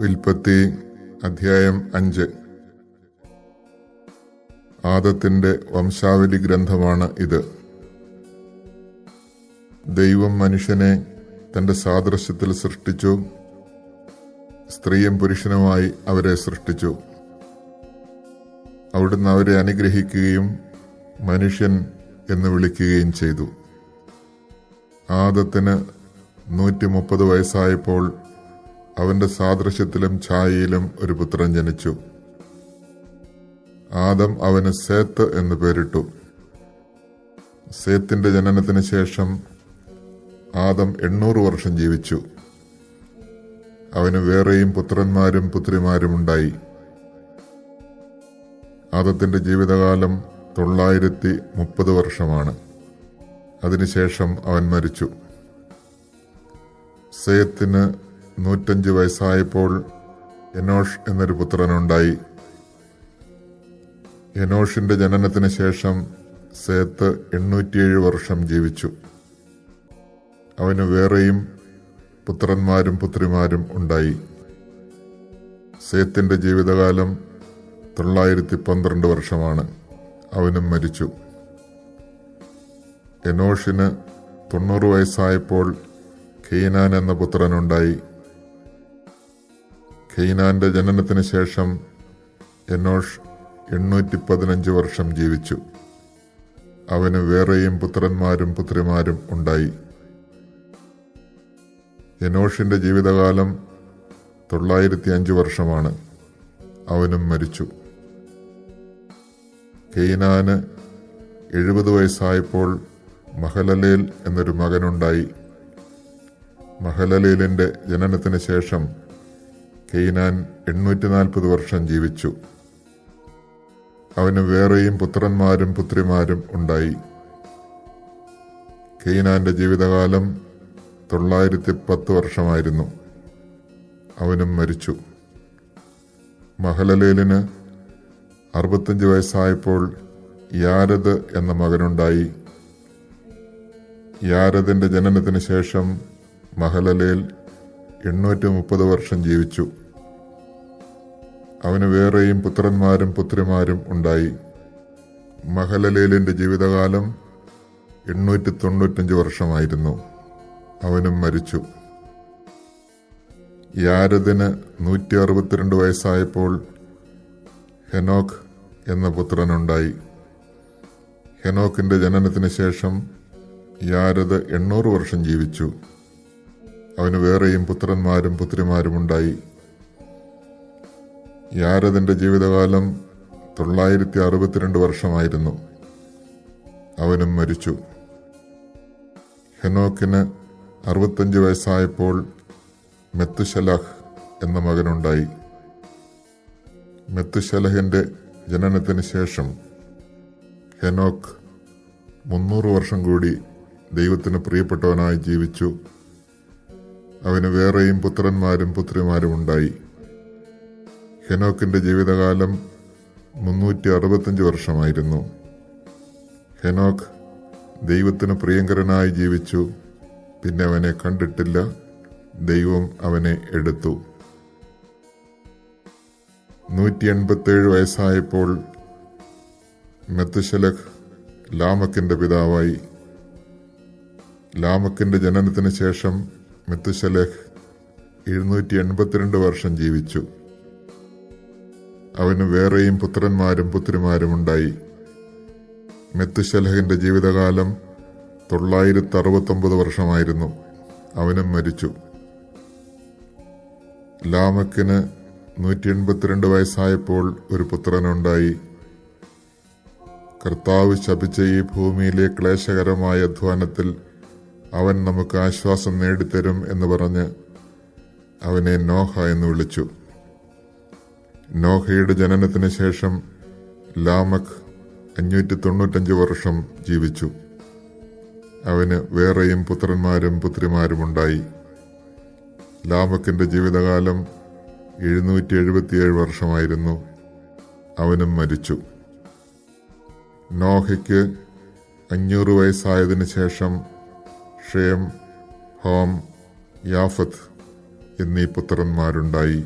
വിൽപ്പത്തി അധ്യായം അഞ്ച്. ആദത്തിന്റെ വംശാവലി ഗ്രന്ഥമാണ് ഇത്. ദൈവം മനുഷ്യനെ തന്റെ സാദൃശ്യത്തിൽ സൃഷ്ടിച്ചു. സ്ത്രീയും പുരുഷനുമായി അവരെ സൃഷ്ടിച്ചു. അവിടുന്ന് അവരെ അനുഗ്രഹിക്കുകയും മനുഷ്യൻ എന്ന് വിളിക്കുകയും ചെയ്തു. ആദത്തിന് നൂറ്റി മുപ്പത് വയസ്സായപ്പോൾ അവന്റെ സാദൃശ്യത്തിലും ഛായയിലും ഒരു പുത്രൻ ജനിച്ചു. ആദം അവന് സേത്ത് എന്ന് പേരിട്ടു. സേത്തിന്റെ ജനനത്തിന് ശേഷം ആദം എണ്ണൂറ് വർഷം ജീവിച്ചു. അവന് വേറെയും പുത്രന്മാരും പുത്രിമാരും ഉണ്ടായി. ആദത്തിന്റെ ജീവിതകാലം തൊള്ളായിരത്തി മുപ്പത് വർഷമാണ്. അതിനുശേഷം അവൻ മരിച്ചു. സേത്തിന് നൂറ്റഞ്ച് വയസ്സായപ്പോൾ എനോഷ് എന്നൊരു പുത്രനുണ്ടായി. എനോഷിന്റെ ജനനത്തിന് ശേഷം സേത്ത് എണ്ണൂറ്റിയേഴ് വർഷം ജീവിച്ചു. അവന് വേറെയും പുത്രന്മാരും പുത്രിമാരും ഉണ്ടായി. സേത്തിന്റെ ജീവിതകാലം തൊള്ളായിരത്തി പന്ത്രണ്ട് വർഷമാണ്. അവനും മരിച്ചു. എനോഷിന് തൊണ്ണൂറ് വയസ്സായപ്പോൾ ഖെയ്നാൻ എന്ന പുത്രനുണ്ടായി. ഖെയ്നാന്റെ ജനനത്തിന് ശേഷം എനോഷ് എണ്ണൂറ്റി പതിനഞ്ച് വർഷം ജീവിച്ചു. അവന് വേറെയും പുത്രന്മാരും പുത്രിമാരും ഉണ്ടായി. എനോഷിന്റെ ജീവിതകാലം തൊള്ളായിരത്തി അഞ്ച് വർഷമാണ്. അവനും മരിച്ചു. കെയ്നാന് എഴുപത് വയസ്സായപ്പോൾ മഹലലേൽ എന്നൊരു മകനുണ്ടായി. മഹലലേലിന്റെ ജനനത്തിന് ശേഷം കെയ്നാൻ എണ്ണൂറ്റി നാൽപ്പത് വർഷം ജീവിച്ചു. അവന് വേറെയും പുത്രന്മാരും പുത്രിമാരും ഉണ്ടായി. കെയ്നാന്റെ ജീവിതകാലം തൊള്ളായിരത്തി പത്ത് വർഷമായിരുന്നു. അവനും മരിച്ചു. മഹലലേലിന് അറുപത്തഞ്ച് വയസ്സായപ്പോൾ യാരദ് എന്ന മകനുണ്ടായി. യാരദിന്റെ ജനനത്തിന് ശേഷം മഹലലേൽ എണ്ണൂറ്റി മുപ്പത് വർഷം ജീവിച്ചു. അവന് വേറെയും പുത്രന്മാരും പുത്രിമാരും ഉണ്ടായി. മഹലലേലിന്റെ ജീവിതകാലം എണ്ണൂറ്റി തൊണ്ണൂറ്റഞ്ച് വർഷമായിരുന്നു. അവനും മരിച്ചു. യാരദിന് നൂറ്റി അറുപത്തിരണ്ട് വയസ്സായപ്പോൾ ഹെനോക്ക് എന്ന പുത്രനുണ്ടായി. ഹെനോക്കിന്റെ ജനനത്തിന് ശേഷം യാരദ് എണ്ണൂറ് വർഷം ജീവിച്ചു. അവന് വേറെയും പുത്രന്മാരും പുത്രിമാരും ഉണ്ടായി. യാരതിന്റെ ജീവിതകാലം തൊള്ളായിരത്തി അറുപത്തിരണ്ട് വർഷമായിരുന്നു. അവനും മരിച്ചു. ഹെനോക്കിന് അറുപത്തഞ്ച് വയസ്സായപ്പോൾ മെത്തുശലഹ് എന്ന മകനുണ്ടായി. മെത്തുശലഹിന്റെ ജനനത്തിന് ശേഷം ഹെനോക്ക് മുന്നൂറ് വർഷം കൂടി ദൈവത്തിന് പ്രിയപ്പെട്ടവനായി ജീവിച്ചു. അവന് വേറെയും പുത്രന്മാരും പുത്രിമാരും ഉണ്ടായി. ഹെനോക്കിന്റെ ജീവിതകാലം മുന്നൂറ്റി അറുപത്തഞ്ച് വർഷമായിരുന്നു. ഹെനോക്ക് ദൈവത്തിന് പ്രിയങ്കരനായി ജീവിച്ചു. പിന്നെ അവനെ കണ്ടിട്ടില്ല. ദൈവം അവനെ എടുത്തു. നൂറ്റി എൺപത്തേഴ് വയസ്സായപ്പോൾ മെത്തുശലഖ് ലാമക്കിന്റെ പിതാവായി. ലാമക്കിന്റെ ജനനത്തിന് ശേഷം മെത്തുശലഖ് എഴുന്നൂറ്റി എൺപത്തിരണ്ട് വർഷം ജീവിച്ചു. അവന് വേറെയും പുത്രന്മാരും പുത്രിമാരും ഉണ്ടായി. മെത്തുശലഹിന്റെ ജീവിതകാലം തൊള്ളായിരത്തി അറുപത്തൊമ്പത് വർഷമായിരുന്നു. അവനും മരിച്ചു. ലാമക്കിന് നൂറ്റി എൺപത്തിരണ്ട് വയസ്സായപ്പോൾ ഒരു പുത്രനുണ്ടായി. കർത്താവ് ശപിച്ച ഈ ഭൂമിയിലെ ക്ലേശകരമായ അധ്വാനത്തിൽ അവൻ നമുക്ക് ആശ്വാസം നേടിത്തരും എന്ന് പറഞ്ഞ് അവനെ നോഹ എന്ന് വിളിച്ചു. നോഹയുടെ ജനനത്തിന് ശേഷം ലാമക് അഞ്ഞൂറ്റി തൊണ്ണൂറ്റഞ്ച് വർഷം ജീവിച്ചു. അവന് വേറെയും പുത്രന്മാരും പുത്രിമാരുമുണ്ടായി. ലാമക്കിന്റെ ജീവിതകാലം എഴുന്നൂറ്റി എഴുപത്തിയേഴ് വർഷമായിരുന്നു. അവനും മരിച്ചു. നോഹയ്ക്ക് അഞ്ഞൂറ് വയസ്സായതിനു ശേഷം ഷേം ഹോം യാഫത്ത് എന്നീ പുത്രന്മാരുണ്ടായി.